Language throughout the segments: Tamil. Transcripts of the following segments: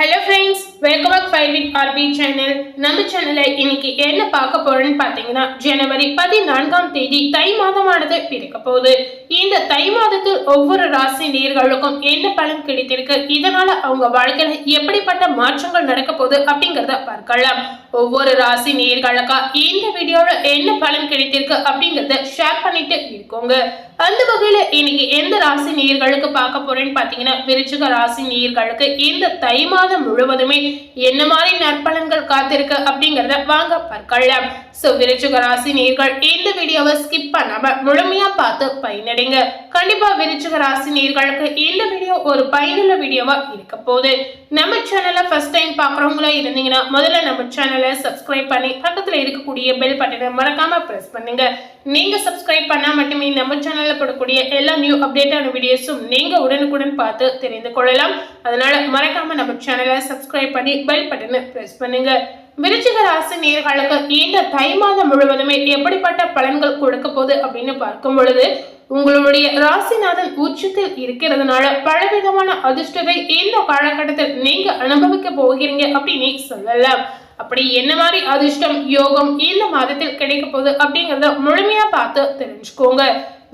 Hello friends welcome back five with RP channel நம்ம சேனலில் இன்னைக்கு என்ன பார்க்க போறோம்னு பார்த்தீங்கன்னா ஜனவரி பதினான்காம் தேதி தை மாதமானது பிறக்க போகுது. இந்த தை மாதத்தில் ஒவ்வொரு ராசி நேர்களுக்கும் என்ன பலன் கிடைத்திருக்கு? இதனால அவங்க வாழ்க்கையில எப்படிப்பட்ட மாற்றங்கள் நடக்க போகுது அப்படிங்கிறத பார்க்கலாம். ஒவ்வொரு ராசி நேர்களுக்கா இந்த வீடியோவில் என்ன பலன் கிடைத்திருக்கு அப்படிங்கிறத ஷேர் பண்ணிட்டு இருக்கோங்க. அந்த வகையில இன்னைக்கு எந்த ராசி நேர்களுக்கு பார்க்க போறேன்னு பார்த்தீங்கன்னா விருச்சிக ராசி நேர்களுக்கு இந்த தை மாதம் முழுவதுமே என்ன மாதிரி நற்பலன்கள் காத்திருக்கு அப்படிங்கறத வாங்க பார்க்கலாம். சோ விருச்சிக ராசி நேர்கள் இந்த வீடியோவை ஸ்கிப் பண்ணாம முழுமையா பார்த்து பயனடைங்க. கண்டிப்பா விருச்சிக ராசி நேர்களுக்கு இந்த வீடியோ ஒரு பயனுள்ள வீடியோவா இருக்க போகுது. நம்ம சேனலை ஃபர்ஸ்ட் டைம் பார்க்குறவங்களா இருந்தீங்கன்னா முதல்ல நம்ம சேனலை சப்ஸ்கிரைப் பண்ணி பக்கத்துல இருக்கக்கூடிய பெல் பட்டனை மறக்காம பிரஸ் பண்ணுங்க. நீங்க சப்ஸ்கிரைப் பண்ணா மட்டுமே நம்ம சேனல்ல போடக்கூடிய எல்லா நியூ அப்டேட்டான வீடியோஸும் நீங்க உடனுக்குடன் பார்த்து தெரிந்து கொள்ளலாம். அதனால மறக்காம நம்ம சேனலை சப்ஸ்கிரைப் பண்ணி பெல் பட்டனை பிரஸ் பண்ணுங்க. விருச்சிக ராசி நேர்களுக்கு இந்த தை மாதம் முழுவதுமே எப்படிப்பட்ட பலன்கள் கொடுக்க போகுது அப்படின்னு பார்க்கும் பொழுது உங்களுடைய ராசிநாதன் உச்சத்தில் இருக்கிறதுனால பலவிதமான அதிர்ஷ்டத்தை இந்த காலகட்டத்தில் நீங்க அனுபவிக்க போகிறீங்க அப்படின்னு சொல்லலாம். அப்படி என்ன மாதிரி அதிர்ஷ்டம் யோகம் இந்த மாதத்தில் கிடைக்க போகுது அப்படிங்கறத முழுமையா பார்த்து தெரிஞ்சுக்கோங்க.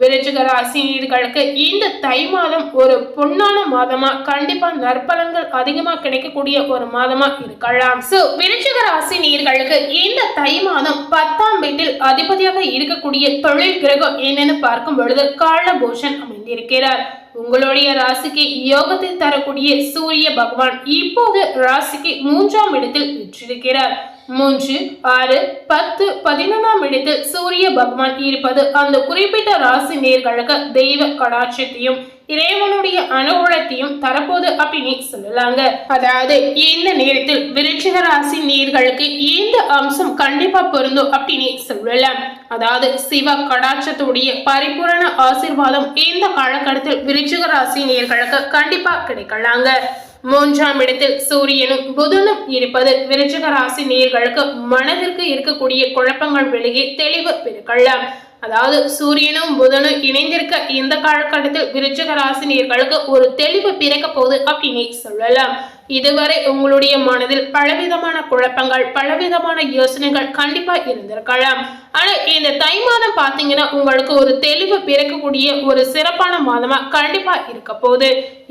விருச்சிக ராசினியர்களுக்கு இந்த தை மாதம் ஒரு பொன்னான மாதமா? கண்டிப்பா நற்பலன்கள் அதிகமா கிடைக்கக்கூடிய ஒரு மாதமா இருக்கலாம். சோ விருச்சிக ராசினியர்களுக்கு இந்த தை மாதம் பத்தாம் வீட்டில் அதிபதியாக இருக்கக்கூடிய தொழில் கிரகம் என்னன்னு பார்க்கும் பொழுது காலபூஷன் அமைந்திருக்கிறார். உங்களுடைய ராசிக்கு யோகத்தை தரக்கூடிய சூரிய பகவான் இப்போது ராசிக்கு மூன்றாம் இடத்தில் விற்றிருக்கிறார் மூன்று ஆறு பத்து பதினொன்றாம் இடத்தில் சூரிய பகவான் இருப்பது அந்த குறிப்பிட்ட ராசி நேர்களுக்கு தெய்வ கடாட்சத்தையும் இறைவனுடைய அனுகூலத்தையும் தரப்போது அப்படின்னு சொல்லலாங்க. அதாவது இந்த நேரத்தில் விருச்சிக ராசி நீர்களுக்கு இந்த அம்சம் கண்டிப்பா பொருந்தும் அப்படின்னு சொல்லலாம். அதாவது சிவ கடாட்சத்துடைய பரிபூரண ஆசிர்வாதம் இந்த காலகட்டத்தில் விருச்சிக ராசி நேர்களுக்கு கண்டிப்பா கிடைக்கலாங்க. மூன்றாம் இடத்தில் சூரியனும் புதனும் இருப்பது விருச்சிக ராசி நேர்களுக்கு மனதிற்கு இருக்கக்கூடிய குழப்பங்கள் விலகி தெளிவு பெருக்கலாம் அதாவது சூரியனும் புதனும் இணைந்திருக்க இந்த காலகட்டத்தில் விருச்சிக ராசினியர்களுக்கு ஒரு தெளிவு பிறக்க போகுது அப்படின்னு சொல்லலாம். இதுவரை உங்களுடைய மனதில் பலவிதமான குழப்பங்கள் பலவிதமான யோசனைகள் கண்டிப்பா இருந்திருக்கலாம். ஆனா இந்த தை மாதம் பாத்தீங்கன்னா உங்களுக்கு ஒரு தெளிவு பிறக்கக்கூடிய ஒரு சிறப்பான மாதமா கண்டிப்பா இருக்க போகுது.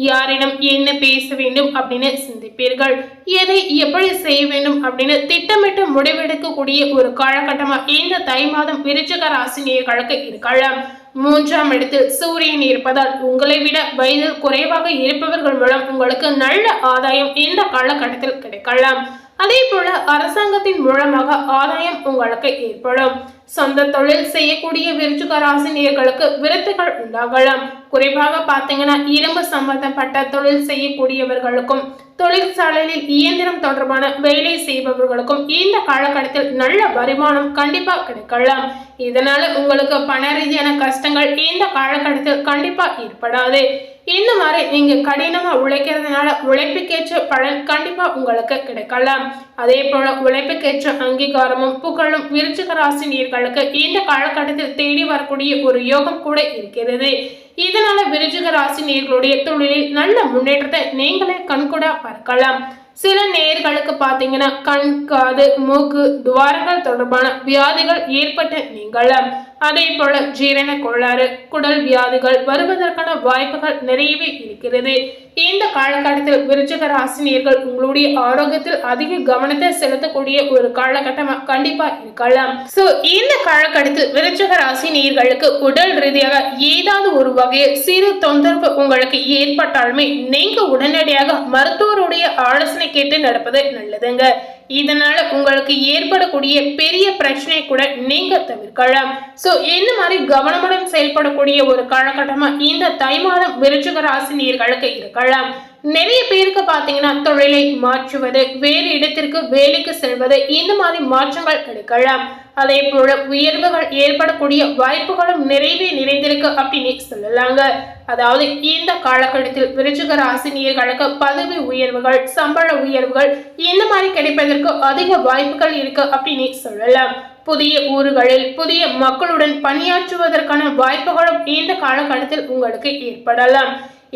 யாரிடம் என்ன பேச வேண்டும் அப்படின்னு சிந்திப்பீர்கள்? எதை எப்படி செய்ய வேண்டும் அப்படின்னு திட்டமிட்டு முடிவெடுக்கக்கூடிய ஒரு காலகட்டமா இந்த தை மாதம் விருச்சக ராசினியர்களுக்கு இருக்கலாம். மூன்றாம் இடத்தில் சூரியன் இருப்பதால் உங்களை விட வயதில் குறைவாக இருப்பவர்கள் மூலம் உங்களுக்கு நல்ல ஆதாயம் இந்த காலகட்டத்தில் கிடைக்கலாம். அதே போல அரசாங்கத்தின் மூலமாக ஆதாயம் உங்களுக்கு ஏற்படும். சொந்த தொழில் செய்யக்கூடிய விருச்சிக ராசினியர்களுக்கு விருத்துகள் உண்டாகலாம். குறிப்பாக பார்த்தீங்கன்னா இரும்பு சம்பந்தப்பட்ட தொழில் செய்யக்கூடியவர்களுக்கும் தொழிற்சாலையில் இயந்திரம் தொடர்பான வேலை செய்பவர்களுக்கும் இந்த காலகட்டத்தில் நல்ல வருமானம் கண்டிப்பா கிடைக்கலாம். இதனால உங்களுக்கு பண ரீதியான கஷ்டங்கள் இந்த காலகட்டத்தில் கண்டிப்பா ஏற்படாது. இந்த மாதிரி நீங்க கடினமா உழைக்கிறதுனால உழைப்புக்கேற்ற பலன் கண்டிப்பா உங்களுக்கு கிடைக்கலாம். அதே போல உழைப்புக்கேற்ற அங்கீகாரமும் புகழும் விருச்சிக ராசி நீர்களுக்கு இந்த காலகட்டத்தில் தேடி வரக்கூடிய ஒரு யோகம் கூட இருக்கிறது. இதனால விருச்சிக ராசி நீர்களுடைய தொழிலில் நல்ல முன்னேற்றத்தை நீங்களே கண்கூட பார்க்கலாம். சில நேர்களுக்கு பார்த்தீங்கன்னா கண் காது மூக்கு துவாரங்கள் தொடர்பான வியாதிகள் ஏற்பட்டு நீங்களாம் அதே போல ஜீரண கோளாறு குடல் வியாதிகள் வருவதற்கான வாய்ப்புகள் நிறையவே இருக்கிறது. இந்த காலகட்டத்தில் விருச்சக ராசினியர்கள் உங்களுடைய ஆரோக்கியத்தில் அதிக கவனத்தை செலுத்தக்கூடிய ஒரு காலகட்டமா கண்டிப்பா இருக்கலாம். சோ இந்த காலகட்டத்தில் ராசி ராசினியர்களுக்கு உடல் ரீதியாக ஏதாவது ஒரு வகையில் சிறு தொந்தரவு உங்களுக்கு ஏற்பட்டாலுமே நீங்க உடனடியாக மருத்துவருடைய ஆலோசனை கேட்டு நடப்பது நல்லதுங்க. இதனால உங்களுக்கு ஏற்படக்கூடிய பெரிய பிரச்சனை கூட நீங்க தவிர்க்கலாம். சோ இந்த மாதிரி கவனமுடன் செயல்படக்கூடிய ஒரு காலகட்டமா இந்த தை மாதம் விருச்சிக ராசினியர்களுக்கு இருக்கலாம். நிறைய பேருக்கு பார்த்தீங்கன்னா தொழிலை மாற்றுவது வேறு இடத்திற்கு வேலைக்கு செல்வது இந்த மாதிரி மாற்றங்கள் கிடைக்கலாம் அதே போல உயர்வுகள் ஏற்படக்கூடிய வாய்ப்புகளும் நிறைவே நிறைந்திருக்கு அப்படின்னு சொல்லலாங்க. அதாவது இந்த காலகட்டத்தில் விருச்சிக ராசினியர்களுக்கு பதவி உயர்வுகள் சம்பள உயர்வுகள் இந்த மாதிரி கிடைப்பதற்கு அதிக வாய்ப்புகள் இருக்கு அப்படின்னு சொல்லலாம். புதிய ஊர்களில் புதிய மக்களுடன் பணியாற்றுவதற்கான வாய்ப்புகளும் இந்த காலகட்டத்தில் உங்களுக்கு ஏற்படலாம்.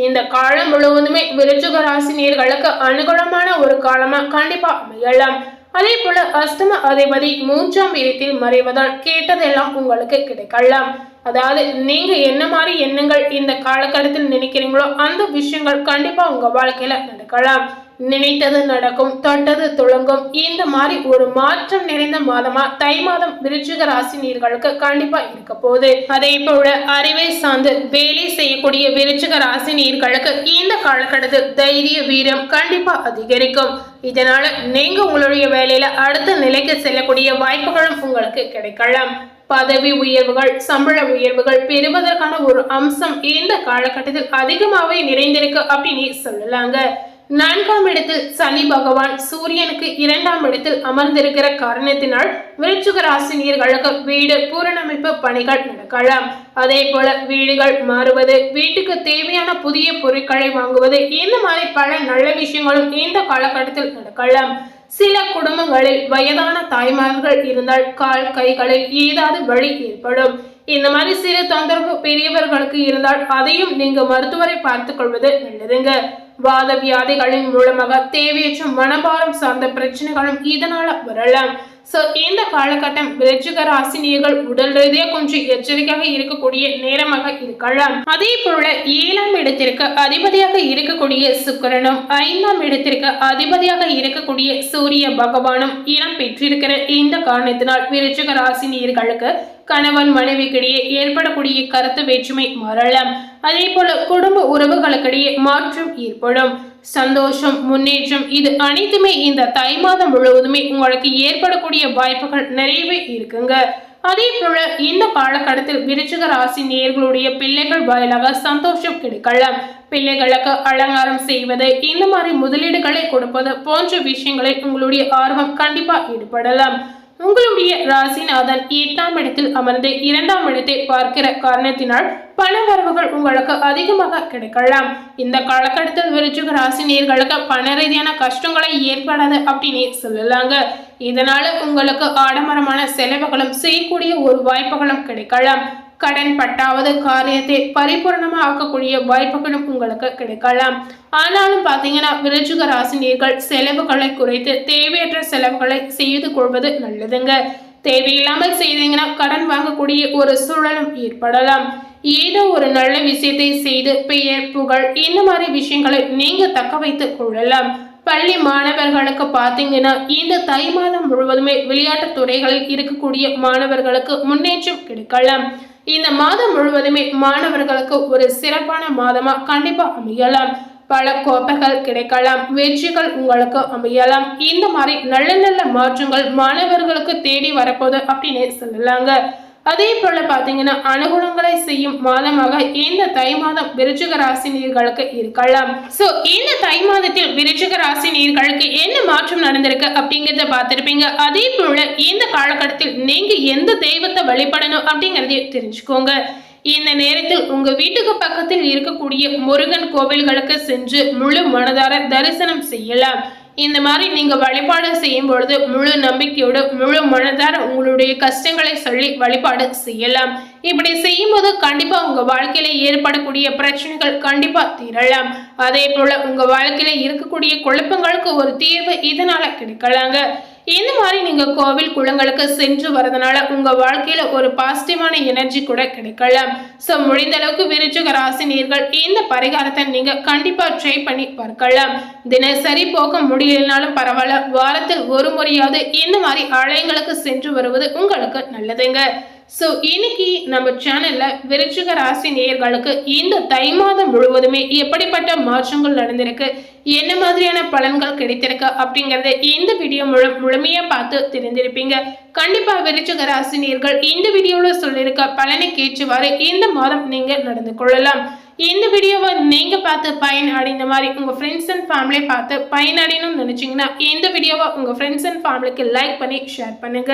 இந்த காலம் முழுவதுமே விருச்சிக ராசினியர்களுக்கு அனுகூலமான ஒரு காலமா கண்டிப்பா அமையலாம். அதே போல அஷ்டம அதிபதி மூன்றாம் இடத்தில் மறைவதால் கேட்டதெல்லாம் உங்களுக்கு கிடைக்கலாம். அதாவது நீங்க என்ன மாதிரி எண்ணங்கள் இந்த காலகட்டத்தில் நினைக்கிறீங்களோ அந்த விஷயங்கள் கண்டிப்பா உங்க வாழ்க்கையில நடக்கலாம். நினைத்தது நடக்கும் தொட்டது துளங்கும். இந்த மாதிரி ஒரு மாற்றம் நிறைந்த மாதமா தை மாதம் விருச்சிக ராசி நீர்களுக்கு கண்டிப்பா இருக்க போகுது. அதே போல அறிவை சார்ந்து வேலை செய்யக்கூடிய விருச்சிக ராசி நீர்களுக்கு இந்த காலகட்டத்தில் தைரிய வீரம் கண்டிப்பா அதிகரிக்கும். இதனால நீங்க உங்களுடைய வேலையில அடுத்த நிலைக்கு செல்லக்கூடிய வாய்ப்புகளும் உங்களுக்கு கிடைக்கலாம். பதவி உயர்வுகள் சம்பள உயர்வுகள் பெறுவதற்கான ஒரு அம்சம் இந்த காலகட்டத்தில் அதிகமாகவே நிறைந்திருக்கு அப்படின்னு சொல்லலாங்க. நான்காம் இடத்தில் சனி பகவான் சூரியனுக்கு இரண்டாம் இடத்தில் அமர்ந்திருக்கிற காரணத்தினால் விருச்சுக ராசினியர்களுக்கு வீடு பூரணமைப்பு பணிகள் நடக்கலாம். அதே போல வீடுகள் மாறுவது வீட்டுக்கு தேவையான புதிய பொருட்களை வாங்குவது இந்த மாதிரி பல நல்ல விஷயங்களும் இந்த காலகட்டத்தில் நடக்கலாம். சில குடும்பங்களில் வயதான தாய்மார்கள் இருந்தால் கால் கைகளில் ஏதாவது வழி ஏற்படும். இந்த மாதிரி சிறு தொந்தரவு பெரியவர்களுக்கு இருந்தால் அதையும் நீங்க மருத்துவரை பார்த்துக் கொள்வது நல்லதுங்க. வாத வியாதிகளின் மூலமாக தேவையற்ற மனபாரம் சார்ந்த பிரச்சனைகளும் இதனால வரலாம். ஸோ இந்த காலகட்டம் விருச்சிக ராசினியர்கள் உடல் ரீதியாக கொஞ்சம் எச்சரிக்கையாக இருக்கக்கூடிய நேரமாக இருக்கலாம். அதே போல ஏழாம் இடத்திற்கு அதிபதியாக இருக்கக்கூடிய சுக்கரனும் ஐந்தாம் இடத்திற்கு அதிபதியாக இருக்கக்கூடிய சூரிய பகவானும் இடம் பெற்றிருக்கிற இந்த காரணத்தினால் விருச்சிக ராசினியர்களுக்கு கணவன் மனைவிக்கிடையே ஏற்படக்கூடிய கருத்து வேற்றுமை மாறலாம். அதே போல குடும்ப உறவுகளுக்கிடையே மாற்றம் ஏற்படும். சந்தோஷம் முன்னேற்றம் இது அனைத்துமே இந்த தை மாதம் முழுவதுமே உங்களுக்கு ஏற்படக்கூடிய வாய்ப்புகள் நிறையவே இருக்குங்க. அதே போல இந்த காலகட்டத்தில் விருச்சிக ராசி நேர்களுடைய பிள்ளைகள் வாயிலாக சந்தோஷம் கிடைக்கலாம் பிள்ளைகளுக்கு அலங்காரம் செய்வது இந்த மாதிரி முதலீடுகளை கொடுப்பது போன்ற விஷயங்களில் உங்களுடைய ஆர்வம் கண்டிப்பா ஈடுபடலாம். உங்களுடைய ராசிநாதன் எட்டாம் இடத்தில் அமர்ந்து இரண்டாம் இடத்தை பார்க்கிற காரணத்தினால் பண வரவுகள் உங்களுக்கு அதிகமாக கிடைக்கலாம். இந்த காலகட்டத்தில் விருச்சிக ராசி நேர்களுக்கு பண ரீதியான கஷ்டங்களை ஏற்படாது அப்படின்னு சொல்லலாங்க. இதனால உங்களுக்கு ஆடம்பரமான செலவுகளும் செய்யக்கூடிய ஒரு வாய்ப்புகளும் கிடைக்கலாம். கடன் பட்டாவது காரியத்தை பரிபூர்ணமாக ஆக்கக்கூடிய வாய்ப்புகளும் உங்களுக்கு கிடைக்கலாம். ஆனாலும் பார்த்தீங்கன்னா விருச்சிக ராசினியர்கள் செலவுகளை குறைத்து தேவையற்ற செலவுகளை செய்து கொள்வது நல்லதுங்க. தேவையில்லாமல் செய்தீங்கன்னா கடன் வாங்கக்கூடிய ஒரு சூழலும் ஏற்படலாம். ஏதோ ஒரு நல்ல விஷயத்தை செய்து பெயர் புகழ் இந்த மாதிரி விஷயங்களை நீங்க தக்க வைத்துக் கொள்ளலாம். பள்ளி மாணவர்களுக்கு பார்த்தீங்கன்னா இந்த தை மாதம் முழுவதுமே விளையாட்டு துறைகளில் இருக்கக்கூடிய மாணவர்களுக்கு முன்னேற்றம் கிடைக்கலாம். இந்த மாதம் முழுவதுமே மாணவர்களுக்கு ஒரு சிறப்பான மாதமா கண்டிப்பா அமையலாம். பல கோப்பைகள் கிடைக்கலாம் வெற்றிகள் உங்களுக்கு அமையலாம். இந்த மாதிரி நல்ல நல்ல மாற்றங்கள் மாணவர்களுக்கு தேடி வரப்போகுது அப்படின்னு சொல்லலாங்க. அதே போல பாத்தீங்கன்னா அனுகூலங்களை செய்யும் மாதமாக இந்த தை மாதம் விருச்சிக ராசி நீர்களுக்கு இருக்கலாம். சோ இந்த தை மாதத்தில் விருச்சிக ராசி நீர்களுக்கு என்ன மாற்றம் நடந்திருக்கு அப்படிங்கறத பார்த்துருப்பீங்க. அதே போல இந்த காலகட்டத்தில் நீங்க எந்த தெய்வத்தை வழிபடணும் அப்படிங்கறதையும் தெரிஞ்சுக்கோங்க. இந்த நேரத்தில் உங்க வீட்டுக்கு பக்கத்தில் இருக்கக்கூடிய முருகன் கோவில்களுக்கு சென்று முழு மனதார தரிசனம் செய்யலாம். இந்த மாதிரி நீங்கள் வழிபாடு செய்யும் பொழுது முழு நம்பிக்கையோடு முழு மனதார உங்களுடைய கஷ்டங்களை சொல்லி வழிபாடு செய்யலாம். இப்படி செய்யும் போது உங்கள் உங்க வாழ்க்கையில ஏற்படக்கூடிய பிரச்சனைகள் கண்டிப்பாக தீரலாம். அதே போல் உங்கள் வாழ்க்கையில இருக்கக்கூடிய குழப்பங்களுக்கு ஒரு தீர்வு இதனால் கிடைக்கலாங்க. இந்த மாதிரி நீங்க கோவில் குளங்களுக்கு சென்று வரதுனால உங்க வாழ்க்கையில ஒரு பாசிட்டிவான எனர்ஜி கூட கிடைக்கலாம் ஸோ முடிந்த அளவுக்கு விருச்சிக ராசி நீர்கள் இந்த பரிகாரத்தை நீங்க கண்டிப்பா ட்ரை பண்ணி பார்க்கலாம். தினசரி போக முடியலனாலும் பரவாயில்ல. வாரத்தில் ஒரு முறையாவது இந்த மாதிரி ஆலயங்களுக்கு சென்று வருவது உங்களுக்கு நல்லதுங்க. ஸோ இன்னைக்கு நம்ம சேனல்ல விருச்சிக ராசி நேயர்களுக்கு இந்த தை மாதம் முழுவதுமே எப்படிப்பட்ட மாற்றங்கள் நடந்திருக்கு? என்ன மாதிரியான பலன்கள் கிடைத்திருக்கு? அப்படிங்கறத இந்த வீடியோ மூலம் முழுமையா பார்த்து தெரிஞ்சிருப்பீங்க கண்டிப்பா விருச்சிக ராசி நேயர்கள் இந்த வீடியோல சொல்லியிருக்க பலனை கேட்டுவாறு இந்த மாதம் நீங்க நடந்து கொள்ளலாம். இந்த வீடியோவை நீங்க பார்த்து பயன் அடைந்த மாதிரி உங்க ஃப்ரெண்ட்ஸ் அண்ட் ஃபேமிலி பார்த்து பயன் அடையணும்னு நினைச்சீங்கன்னா இந்த வீடியோவை உங்க ஃப்ரெண்ட்ஸ் அண்ட் ஃபேமிலிக்கு லைக் பண்ணி ஷேர் பண்ணுங்க.